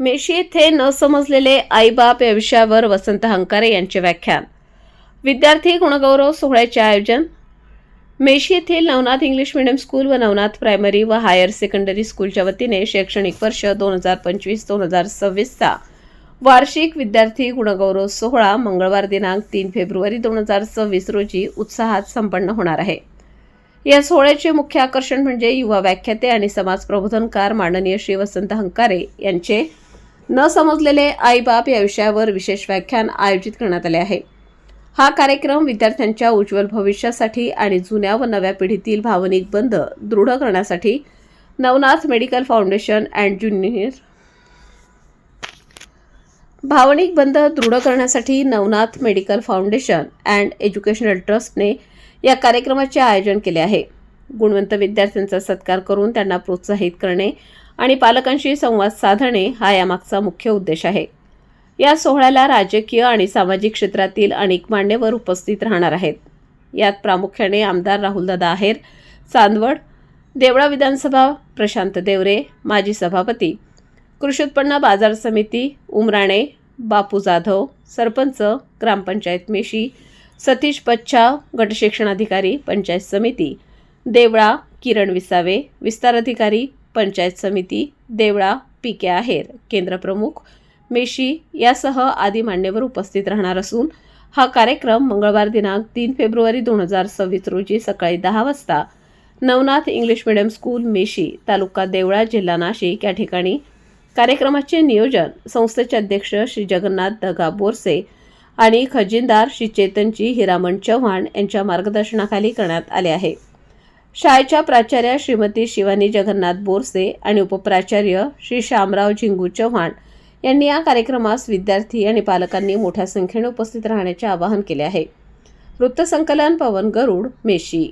मेशी येथे न समजलेले आईबाप या विषयावर वसंत हंकारे यांचे व्याख्यान. विद्यार्थी गुणगौरव सोहळ्याचे आयोजन. मेशी येथील नवनाथ इंग्लिश मिडियम स्कूल व नवनाथ प्रायमरी व हायर सेकंडरी स्कूलच्या वतीने शैक्षणिक वर्ष दोन हजार पंचवीस दोन हजार सव्वीसचा वार्षिक विद्यार्थी गुणगौरव सोहळा मंगळवार दिनांक तीन फेब्रुवारी दोन हजार सव्वीस रोजी उत्साहात संपन्न होणार आहे. या सोहळ्याचे मुख्य आकर्षण म्हणजे युवा व्याख्याते आणि समाज प्रबोधनकार माननीय श्री वसंत हंकारे यांचे न समजलेले आईबाप या विषयावर विशेष व्याख्यान आयोजित करण्यात आले आहे. हा कार्यक्रम विद्यार्थ्यांच्या उज्ज्वल भविष्यासाठी आणि जुन्या व नव्या पिढीतील भावनिक बंध दृढ करण्यासाठी Navnath medical foundation and junior. भावनिक बंध दृढ करण्यासाठी Navnath medical foundation and educational ट्रस्टने या कार्यक्रमाचे आयोजन केले आहे. गुणवंत विद्यार्थ्यांचा सत्कार करून त्यांना प्रोत्साहित करणे आणि पालकांशी संवाद साधणे हा यामागचा मुख्य उद्देश आहे. या सोहळ्याला राजकीय आणि सामाजिक क्षेत्रातील अनेक मान्यवर उपस्थित राहणार आहेत. यात प्रामुख्याने आमदार राहुलदादा आहेर चांदवड देवळा विधानसभा प्रशांत देवरे माजी सभापती कृषी उत्पन्न बाजार समिती उमराणे बापू जाधव सरपंच ग्रामपंचायत मेशी सतीश पच्छा गटशिक्षणाधिकारी पंचायत समिती देवळा किरण विसावे विस्तार अधिकारी पंचायत समिती देवळा पी के आहेर केंद्रप्रमुख मेशी यासह आदी मान्यवर उपस्थित राहणार असून हा कार्यक्रम मंगळवार दिनांक तीन फेब्रुवारी दोन हजार सव्वीस रोजी सकाळी दहा वाजता नवनाथ इंग्लिश मिडियम स्कूल मेशी तालुका देवळा जिल्हा नाशिक या ठिकाणी कार्यक्रमाचे नियोजन संस्थेचे अध्यक्ष श्री जगन्नाथ दगा बोरसे आणि खजिनदार श्री चेतनजी हिरामण चव्हाण यांच्या मार्गदर्शनाखाली करण्यात आले आहे. शाळेच्या प्राचार्या श्रीमती शिवानी जगन्नाथ बोरसे आणि उपप्राचार्य श्री शामराव झिंगू चव्हाण यांनी या कार्यक्रमास विद्यार्थी आणि पालकांनी मोठ्या संख्येने उपस्थित राहण्याचे आवाहन केले आहे. वृत्तसंकलन पवन गरुड मेशी